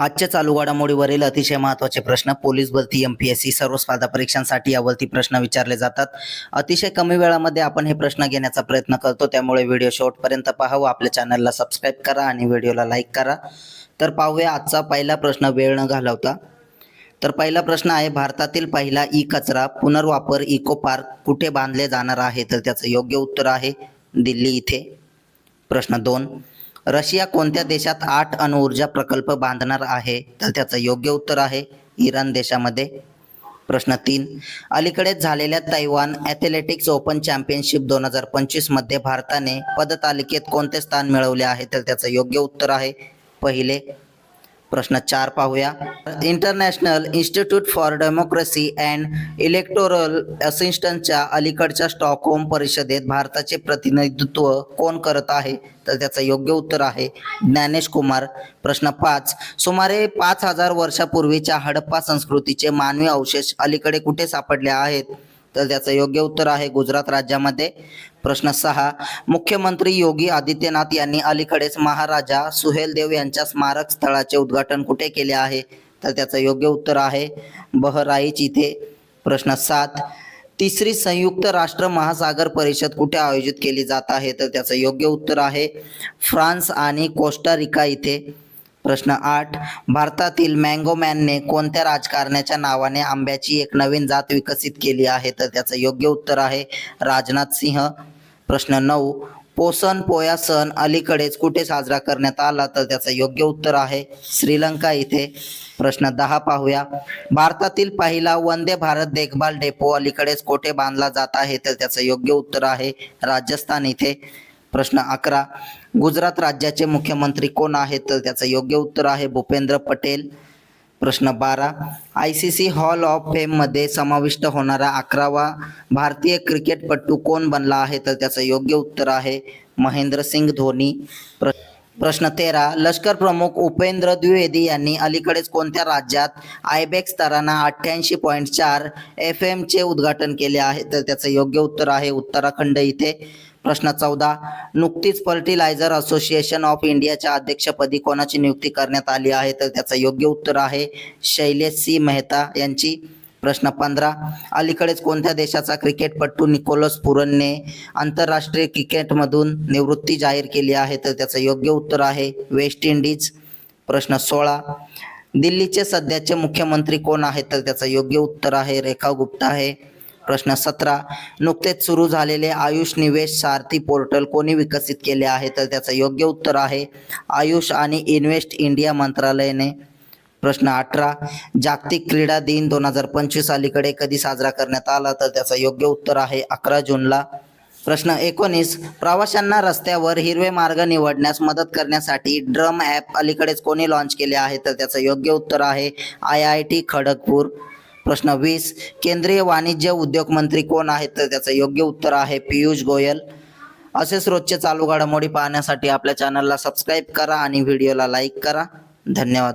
आजच्या चालू घडामोडीवरील अतिशय महत्त्वाचे प्रश्न पोलीस भरती एम पी एस सी सर्व स्पर्धा परीक्षांसाठी यावरती प्रश्न विचारले जातात. अतिशय कमी वेळामध्ये आपण हे प्रश्न घेण्याचा प्रयत्न करतो. त्यामुळे व्हिडिओ शेवटपर्यंत पाहावं आपल्या चॅनलला सबस्क्राईब करा आणि व्हिडिओला लाईक करा. तर पाहूया आजचा पहिला प्रश्न वेळ न घालवता. तर पहिला प्रश्न आहे भारतातील पहिला ई कचरा पुनर्वापर इको पार्क कुठे बांधले जाणार आहे? तर त्याचं योग्य उत्तर आहे दिल्ली इथे. प्रश्न दोन. रशिया कोणत्या देशात आठ अणुऊर्जा प्रकल्प बांधणार आहे? तर त्याचं योग्य उत्तर आहे इराण देशामध्ये. प्रश्न तीन. अलीकडेच झालेल्या तैवान ॲथलेटिक्स ओपन चॅम्पियनशिप दोन हजार पंचवीसमध्ये भारताने पदतालिकेत कोणते स्थान मिळवले आहे? तर त्याचं योग्य उत्तर आहे पहिले प्रश्न चार पाहूया. International institute for democracy and electoral असिस्टंटच्या अलीकडच्या स्टॉकहोम परिषदेत भारताचे प्रतिनिधित्व कोण करत आहे? तर त्याचं योग्य उत्तर आहे ज्ञानेश कुमार. प्रश्न पाच. सुमारे पाच हजार वर्षापूर्वीच्या हडप्पा संस्कृतीचे मानवी अवशेष अलीकडे कुठे सापडले आहेत? तर त्याचं योग्य उत्तर आहे गुजरात राज्यामध्ये. प्रश्न सहा मुख्यमंत्री योगी आदित्यनाथ यांनी अलीकडेच महाराजा सुहेलदेव यांच्या स्मारक स्थळाचे उद्घाटन कुठे केले आहे? तर त्याचं योग्य उत्तर आहे बहराईच इथे. प्रश्न सात तिसरी संयुक्त राष्ट्र महासागर परिषद कुठे आयोजित केली जात आहे? तर त्याचं योग्य उत्तर आहे फ्रान्स आणि कोस्टारिका इथे. प्रश्न आठ. भारतातील मँगोमॅनने कोणत्या राजकारण्याच्या नावाने आंब्याची एक नवीन जात विकसित केली आहे? तर त्याचं योग्य उत्तर आहे राजनाथ सिंह. प्रश्न नऊ. पोसन पोया सण अलीकडेच कुठे साजरा करण्यात आला? तर त्याचं योग्य उत्तर आहे श्रीलंका इथे. प्रश्न दहा पाहूया. भारतातील पहिला वंदे भारत देखभाल डेपो अलीकडेच कोठे बांधला जात आहे? तर त्याचं योग्य उत्तर आहे राजस्थान इथे. प्रश्न अकरा. गुजरात राज्याचे मुख्यमंत्री कोण आहेत? तर त्याचं योग्य उत्तर आहे भूपेंद्र पटेल. प्रश्न बारा. I C C hall of फेममध्ये समाविष्ट होणारा अकरावा भारतीय क्रिकेटपटू कोण बनला आहे? तर त्याचं योग्य उत्तर आहे महेंद्रसिंग धोनी. प्र प्रश्न तेरा. लष्कर प्रमुख उपेंद्र द्विवेदी यांनी अलीकडेच कोणत्या राज्यात आयबेक्स स्तरांना अठ्ठ्याऐंशी पॉईंट चार एफ एमचे उद्घाटन केले आहे? तर त्याचं योग्य उत्तर आहे उत्तराखंड इथे. प्रश्न चौदा. नुकतीच फर्टिलायझर असोसिएशन ऑफ इंडियाच्या अध्यक्षपदी कोणाची नियुक्ती करण्यात आली आहे? तर त्याचं योग्य उत्तर आहे शैलेश सी. मेहता यांची. प्रश्न पंधरा. अलीकडेच कोणत्या देशाचा क्रिकेटपटू निकोलस पुरनने आंतरराष्ट्रीय क्रिकेटमधून निवृत्ती जाहीर केली आहे? तर त्याचं योग्य उत्तर आहे वेस्ट इंडिज. प्रश्न सोळा. दिल्लीचे सध्याचे मुख्यमंत्री कोण आहेत? तर त्याचं योग्य उत्तर आहे रेखा गुप्ता आहे. प्रश्न सतरा. नुकतेच सुरू झालेले आयुष निवेश सारथी पोर्टल कोणी विकसित केले आहे? तर त्याचं योग्य उत्तर आहे आयुष आणि इन्व्हेस्ट इंडिया मंत्रालयाने. प्रश्न अठरा. जागतिक क्रीडा दिन दोन हजार पंचवीस अलीकडे कधी साजरा करण्यात आला? तर त्याचं योग्य उत्तर आहे अकरा जूनला. प्रश्न एकोणीस. प्रवाशांना रस्त्यावर हिरवे मार्ग निवडण्यास मदत करण्यासाठी ड्रम ॲप अलीकडेच कोणी लॉन्च केले आहे? तर त्याचं योग्य उत्तर आहे आय आय टी खडगपूर. प्रश्न वीस. केंद्रीय वाणिज्य उद्योग मंत्री कोण आहेत? तर त्याचं योग्य उत्तर आहे पियुष गोयल. असेच रोजचे चालू घडामोडी पाहण्यासाठी आपल्या चॅनलला सबस्क्राईब करा आणि व्हिडिओला लाईक करा. धन्यवाद.